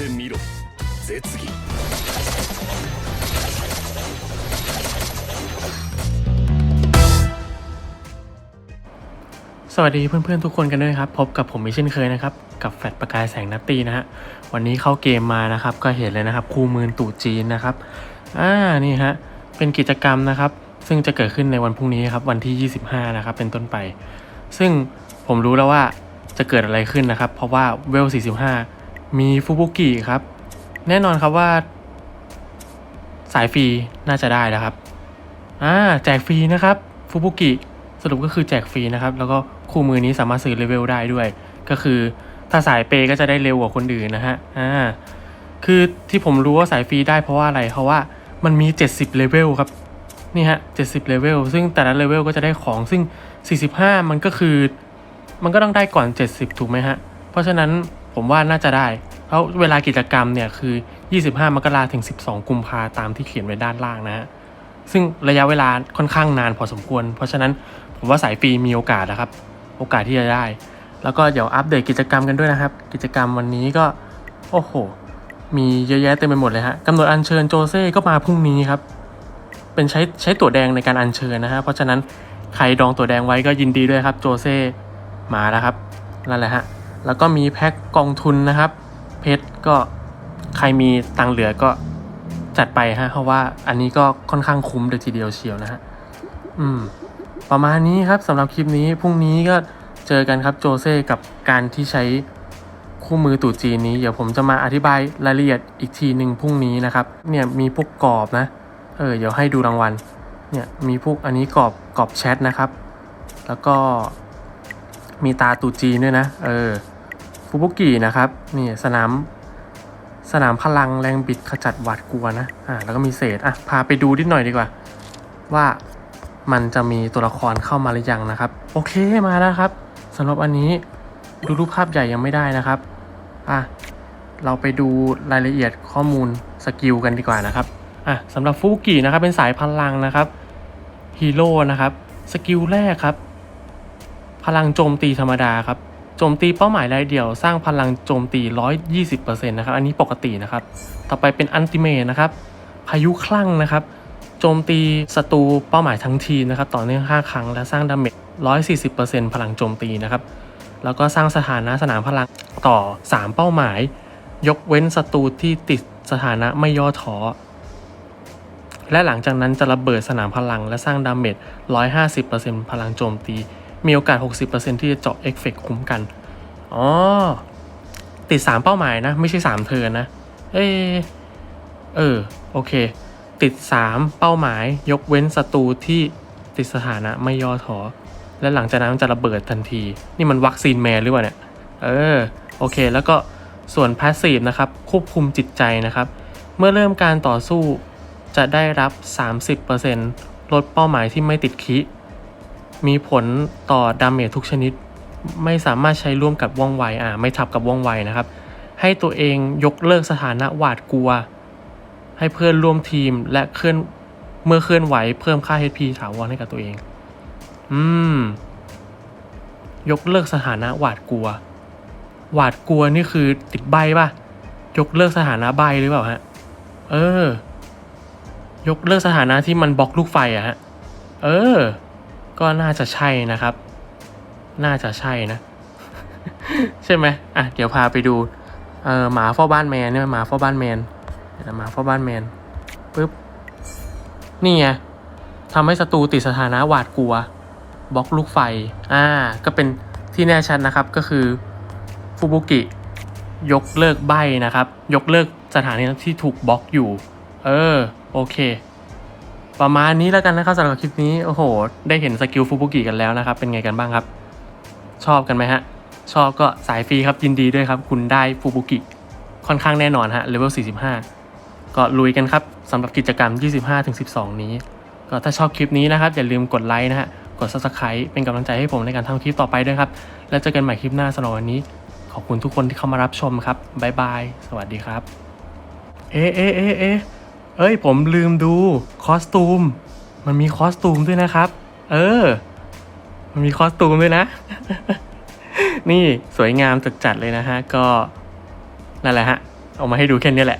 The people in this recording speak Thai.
てみろ絶技 สวัสดีเพื่อนๆทุกคนกันด้วยครับ พบกับผมอีกเช่นเคยนะครับ กับแฟลชประกายแสงนัตตี้นะฮะวันนี้เข้าเกมมานะครับ ก็เห็นเลยนะครับ คู่มือตู่จีนนะครับอ่านี่ฮะเป็นกิจกรรมนะครับ ซึ่งจะเกิดขึ้นในวันพรุ่งนี้ครับวันที่ 25 นะครับ เป็นต้นไป ซึ่งผมรู้แล้วว่าจะเกิดอะไรขึ้นนะครับ เพราะว่าเวล 45 มีฟูบุกิครับ แน่นอนครับว่า สายฟรีน่าจะได้นะครับอ่าแจกฟรีนะครับฟูบุกิสรุปก็คือแจกฟรีนะครับ แล้วก็คู่มือนี้สามารถซื้อเลเวลได้ด้วย ก็คือถ้าสายเปย์ก็จะได้เร็วกว่าคนอื่นนะฮะอ่าคือที่ผมรู้ว่าสายฟรีได้เพราะว่าอะไรเพราะว่ามันมี 70เลเวลครับนี่ฮะ70เลเวลซึ่งแต่ละเลเวลก็จะได้ของซึ่ง 45 มันก็คือ มันก็ต้องได้ก่อน 70 ถูกไหมฮะ เพราะฉะนั้น ผมว่าน่าจะได้ เพราะเวลากิจกรรมเนี่ยคือ 25 มกราถึง 12 กุมภาตามที่เขียนไว้ด้านล่างนะฮะซึ่งระยะเวลาค่อนข้างนานพอสมควร เพราะฉะนั้นผมว่าสายฟรีมีโอกาสนะครับ โอกาสที่จะได้ แล้วก็เดี๋ยวอัปเดตกิจกรรมกันด้วยนะครับ กิจกรรมวันนี้ก็โอ้โห มีเยอะแยะเต็มไปหมดเลยฮะกำหนดอัญเชิญโจเซ่ก็มาพรุ่งนี้ครับ เป็นใช้ใช้ตั๋วแดงในการอัญเชิญนะฮะเพราะฉะนั้นใครดองตั๋วแดงไว้ก็ยินดีด้วยครับโจเซ่มาแล้วครับนั่นแหละฮะ แล้วก็มีแพ็คกองทุนนะครับ เพชรก็ใครมีตังเหลือก็จัดไปฮะ เพราะว่าอันนี้ก็ค่อนข้างคุ้มเลยทีเดียวเชียวนะฮะอืม ประมาณนี้ครับสำหรับคลิปนี้พรุ่งนี้ก็เจอกันครับโจเซ่กับการที่ใช้คู่มือตู่จีนนี้ เดี๋ยวผมจะมาอธิบายรายละเอียดอีกทีหนึ่งพรุ่งนี้นะครับ เนี่ยมีพวกกรอบนะ เออเดี๋ยวให้ดูรางวัล เนี่ยมีพวกอันนี้กรอบกรอบแชทนะครับ แล้วก็มีตาตู่จีนด้วยนะ เออ ฟูบุกินะครับนี่สนามสนามพลังแรงบิดขจัดหวาดกลัวนะอ่าแล้วก็มีเศษอะพาไปดูนิดหน่อยดีกว่า ว่ามันจะมีตัวละครเข้ามาหรือยังนะครับ โอเคมาแล้วครับสำหรับอันนี้ดูรูปภาพใหญ่ยังไม่ได้นะครับอะเราไปดูรายละเอียดข้อมูลสกิลกันดีกว่านะครับอะสำหรับฟูกินะครับเป็นสายพลังนะครับฮีโร่นะครับสกิลแรกครับ พลังโจมตีธรรมดาครับ จมตีเป้าหมายรายเดี่ยวสร้างพลังโจมตี 120%นะครับ อันนี้ปกตินะครับ ต่อไปเป็นอันติเมทนะครับ พายุคลั่งนะครับ โจมตีศัตรูเป้าหมายทั้งทีนะครับ ต่อเนื่อง 5 ครั้ง และสร้างดาเมจ 140%พลังโจมตีนะครับ แล้วก็สร้างสถานะสนามพลังต่อ 3 เป้าหมาย ยกเว้นศัตรูที่ติดสถานะไม่ย่อท้อ และหลังจากนั้นจะระเบิดสนามพลัง และสร้างดาเมจ 150%พลังโจมตี มีโอกาส 60%ที่จะเจาะเอฟเฟกต์คุ้มกัน อ๋อ ติด 3 เป้าหมายนะ ไม่ใช่ 3 เทินนะเออเออ โอเค ติด 3 เป้าหมาย ยกเว้นศัตรูที่ติดสถานะไม่ย่อท้อและหลังจากนั้นมันจะระเบิดทันที นี่มันวัคซีนแมนหรือเปล่าเนี่ย เออ โอเค แล้วก็ส่วนพาสซีฟนะครับ ควบคุมจิตใจนะครับ เมื่อเริ่มการต่อสู้จะได้รับ 30%ลดเป้าหมายที่ไม่ติดคิ มีผลต่อดาเมจทุกชนิด ไม่สามารถใช้ร่วมกับว่องไวอ่าไม่ทับกับว่องไวนะครับ ให้ตัวเองยกเลิกสถานะหวาดกลัว ให้เพื่อนร่วมทีมและเคลื่อนเมื่อเคลื่อนไหวเพิ่มค่า HP ถาวรให้กับตัวเอง อืม ยกเลิกสถานะหวาดกลัว หวาดกลัวนี่คือติดใบป่ะ ยกเลิกสถานะใบหรือเปล่าฮะ เออ ยกเลิกสถานะที่มันบล็อกลูกไฟอะฮะ เออ ก็น่าจะใช่นะครับ น่าจะใช่นะ ใช่ไหมอะเดี๋ยวพาไปดูเออหมาเฝ้าบ้านแมนเนี่ยหมาเฝ้าบ้านแมนหมาเฝ้าบ้านแมนปึ๊บนี่ไงทำให้ศัตรูติดสถานะหวาดกลัวบล็อกลูกไฟ อ่า ก็เป็นที่แน่ชัดนะครับ ก็คือฟูบุกิยกเลิกใบนะครับ ยกเลิกสถานีที่ถูกบล็อกอยู่ เออ โอเค ประมาณนี้แล้วกันนะครับสำหรับคลิปนี้โอ้โห ได้เห็นสกิลฟูบุกิกันแล้วนะครับ เป็นไงกันบ้างครับ ชอบกันไหมฮะ ชอบก็สายฟรีครับยินดีด้วยครับ คุณได้ฟูบุกิค่อนข้างแน่นอนฮะเลเวล45 ก็ลุยกันครับสำหรับกิจกรรม 25-12 นี้ ก็ถ้าชอบคลิปนี้นะครับ อย่าลืมกดไลค์นะฮะกด subscribe เป็นกำลังใจให้ผมในการทำคลิปต่อไปด้วยครับ แล้วเจอกันใหม่คลิปหน้าสำหรับวันนี้ ขอบคุณทุกคนที่เข้ามารับชมครับบ๊ายบายสวัสดีครับ เอ๊ะเอ๊ะเอ๊ะ เอ้ยผมลืมดูคอสตูม มันมีคอสตูมด้วยนะครับ เออ มันมีคอสตูมด้วยนะ นี่สวยงามจัดจัดเลยนะฮะ ก็นั่นแหละฮะ เอามาให้ดูแค่นี้แหละ